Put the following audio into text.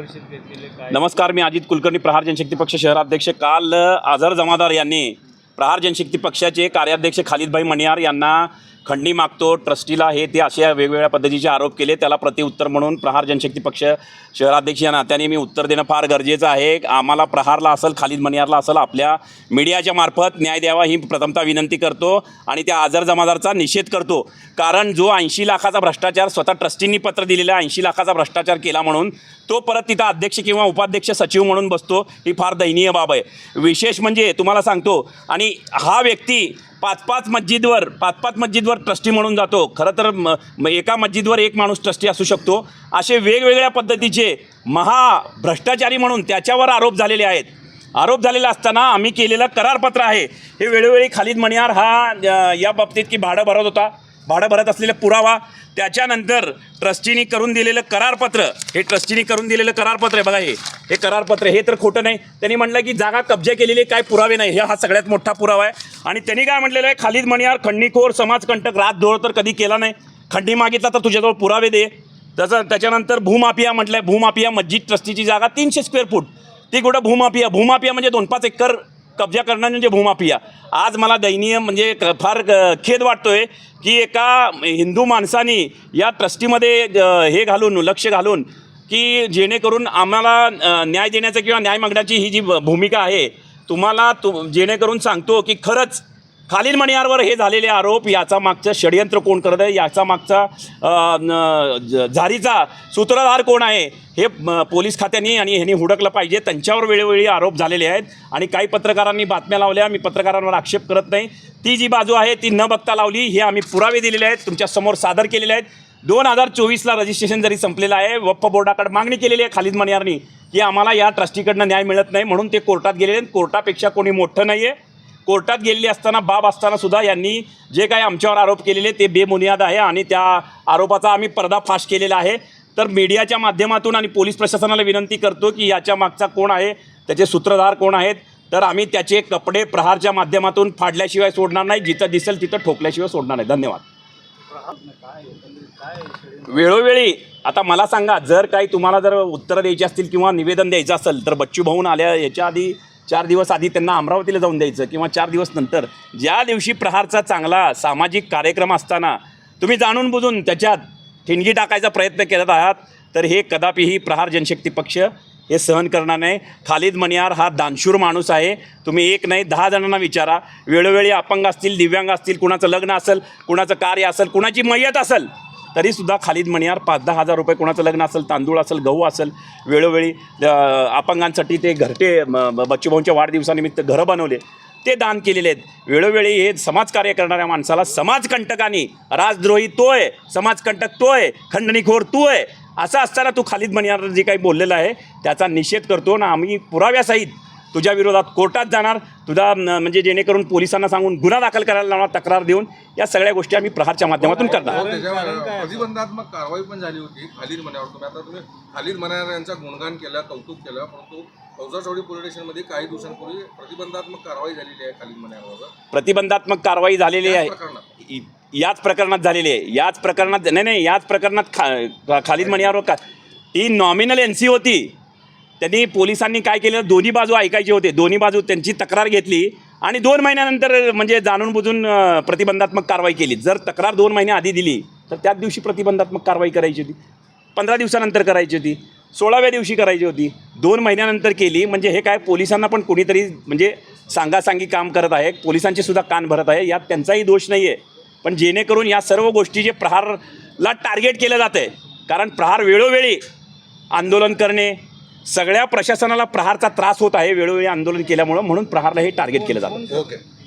घेतलेले काय? नमस्कार मी अजित कुलकर्णी प्रहार जनशक्ती पक्ष शहराध्यक्ष काल आझार आझर जमादार यांनी प्रहार जनशक्ती पक्षाचे कार्याध्यक्ष खालिदभाई मणियार यांना खंडणी मागतो ट्रस्टीला हे ते अशा वेगवेगळ्या पद्धतीचे आरोप केले. त्याला प्रतिउत्तर म्हणून प्रहार जनशक्ती पक्ष शहराध्यक्ष या नात्याने मी उत्तर देणं फार गरजेचं आहे. आम्हाला प्रहारला असेल खालिद मनियारला असेल आपल्या मीडियाच्या मार्फत न्याय द्यावा ही प्रथमता विनंती करतो आणि त्या आजार जमादारचा निषेध करतो. कारण जो ऐंशी लाखाचा भ्रष्टाचार स्वतः ट्रस्टींनी पत्र दिलेला ऐंशी लाखाचा भ्रष्टाचार केला म्हणून तो परत तिथं अध्यक्ष किंवा उपाध्यक्ष सचिव म्हणून बसतो ही फार दयनीय बाब आहे. विशेष म्हणजे तुम्हाला सांगतो आणि हा व्यक्ती पाच पाच मस्जिदवर पाच पाच मस्जिदवर ट्रस्टी म्हणून जातो. खरं तर म एका मस्जिदवर एक माणूस ट्रस्टी असू शकतो. असे वेगवेगळ्या पद्धतीचे महाभ्रष्टाचारी म्हणून त्याच्यावर आरोप झालेले आहेत. आरोप झालेला असताना आम्ही केलेलं करारपत्र आहे. हे वेळोवेळी खालिद मणियार हा या बाबतीत की भाडं भरत होता. भाडं भरत असलेला पुरावा त्याच्यानंतर ट्रस्टीनी करून दिलेलं करारपत्र हे ट्रस्टीनी करून दिलेलं करारपत्र आहे बघा हे. हे करारपत्र हे तर खोटं नाही. त्यांनी म्हटलं की जागा कब्जा केलेली काय पुरावे नाही. हे हा सगळ्यात मोठा पुरावा आहे. आणि त्यांनी काय म्हटलेलं आहे? खालिद मणियार खंडणीखोर समाजकंटक रात धोळ तर कधी केला नाही. खंडणी मागितला तर तुझ्याजवळ पुरावे दे. त्याचं त्याच्यानंतर भूमाफिया म्हटलं आहे भूमाफिया मस्जिद ट्रस्टीची जागा तीनशे स्क्वेअर फूट ती कुठं? भूमाफिया. भूमाफिया म्हणजे दोन पाच एकर कब्जा करणं म्हणजे भूमाफिया. आज मला दयनीय म्हणजे क- फार खेद वाटतोय की एका हिंदू माणसाने या ट्रस्टीमध्ये हे घालून लक्ष घालून की जेणेकरून आम्हाला न्याय देण्याचं किंवा न्याय मागण्याची ही जी भ- भूमिका आहे तुम्हाला तु जेणेकरून सांगतो की खरंच खालील मणियारवर हे झालेले आरोप याचा मागचं षडयंत्र कोण करत आहे? याचा मागचा ज- झारीचा सूत्रधार कोण आहे? हे पोलीस खात्याने आणि ह्यांनी हुडकलं पाहिजे. त्यांच्यावर वेळोवेळी आरोप झालेले आहेत आणि काही पत्रकारांनी बातम्या लावल्या. मी पत्रकारांवर आक्षेप करत नाही. ती जी बाजू आहे ती न बघता लावली. हे आम्ही पुरावे दिलेले आहेत. तुमच्यासमोर सादर केलेले आहेत. दोन हजार चोवीसला रजिस्ट्रेशन जरी संपलेलं आहे वप्प बोर्डाकडे मागणी केलेली आहे खालिद मणियारनी की आम्हाला या ट्रस्टीकडनं न्याय मिळत नाही म्हणून ते कोर्टात गेलेले आहेत. कोर्टापेक्षा कोणी मोठं नाही आहे कोर्टात गेलेली असताना बाब असताना सुद्धा यांनी जे काही आमच्यावर आरोप केलेले ते बेबुनियाद आहे आणि त्या आरोपाचा आम्ही पर्दाफाश केलेला आहे. तर मीडियाच्या माध्यमातून आणि पोलीस प्रशासनाला विनंती करतो की याच्या मागचा कोण आहे त्याचे सूत्रधार कोण आहेत तर आम्ही त्याचे कपडे प्रहारच्या माध्यमातून फाडल्याशिवाय सोडणार नाही जिथं दिसेल तिथं ठोकल्याशिवाय सोडणार नाही. धन्यवाद. वेळोवेळी आता मला सांगा जर काही तुम्हाला जर उत्तरं द्यायची असतील किंवा निवेदन द्यायचं असेल तर बच्चू भाऊन आल्या याच्या आधी चार दिवस आधी त्यांना अमरावतीला जाऊन द्यायचं किंवा चार दिवस नंतर ज्या दिवशी प्रहारचा चांगला सामाजिक कार्यक्रम असताना तुम्ही जाणून बुजून त्याच्यात ठिणगी टाकायचा प्रयत्न करत आहात तर हे कदापिही प्रहार जनशक्ती पक्ष हे सहन करणार नाही. खालिद मणियार हा दानशूर माणूस आहे. तुम्ही एक नाही दहा जणांना विचारा. वेळोवेळी अपंग असतील दिव्यांग असतील कुणाचं लग्न असेल कुणाचं कार्य असेल कुणाची मय्यत असेल तरीसुद्धा खालिद मणियार पाच दहा हजार रुपये कोणाचं लग्न असेल तांदूळ असेल गहू असेल वेळोवेळी अपंगांसाठी ते घरटे म- बच्चूभाऊंच्या वाढदिवसानिमित्त घरं बनवले. ते दान केलेले आहेत. वेळोवेळी हे समाजकार्य करणाऱ्या माणसाला समाजकंटकानी राजद्रोही तो आहे समाजकंटक तो आहे खंडणीखोर तू आहे असं असताना तू खालिद मणियार जे काही बोललेलं आहे त्याचा निषेध करतो ना आम्ही पुराव्यासहित तुझ्या विरोधात कोर्टात जाणार तुझा म्हणजे जेणेकरून पोलिसांना सांगून गुन्हा दाखल करायला लावणार तक्रार देऊन या सगळ्या गोष्टी आम्ही प्रहारच्या माध्यमातून करणार. हो, प्रतिबंधात्मक कारवाई पण झाली होती खालीद मनावर तुम्ही. आता तुम्ही खालीद मनार यांचं गुणगान केलं कौतुक केलं परंतु कौसाचौडी पोलीस स्टेशनमध्ये काही दिवसांपूर्वी प्रतिबंधात्मक कारवाई झालेली आहे खालीद मनावर प्रतिबंधात्मक कारवाई झालेली आहे. याच प्रकरणात झालेली आहे. याच प्रकरणात नाही नाही याच प्रकरणात खा खालिद मणियावर का ती नॉमिनल एन सी होती. त्यांनी पोलिसांनी काय केलं? दोन्ही बाजू ऐकायचे होते. दोन्ही बाजू त्यांची तक्रार घेतली आणि दोन महिन्यानंतर म्हणजे जाणून बुजून प्रतिबंधात्मक कारवाई केली. जर तक्रार दोन महिने आधी दिली तर त्याच दिवशी प्रतिबंधात्मक कारवाई करायची होती. पंधरा दिवसानंतर करायची होती. सोळाव्या दिवशी करायची होती. दोन महिन्यानंतर केली म्हणजे हे काय पोलिसांना पण कोणीतरी म्हणजे सांगासांगी काम करत आहे. पोलिसांचे सुद्धा कान भरत आहे. यात त्यांचाही दोष नाही आहे पण जेणेकरून या सर्व गोष्टी जे प्रहारला टार्गेट केलं जातं आहे कारण प्रहार वेळोवेळी आंदोलन करणे सगळ्या प्रशासनाला प्रहारचा त्रास होत आहे वेळोवेळी आंदोलन केल्यामुळं म्हणून प्रहारला हे टार्गेट केलं जातं. ओके.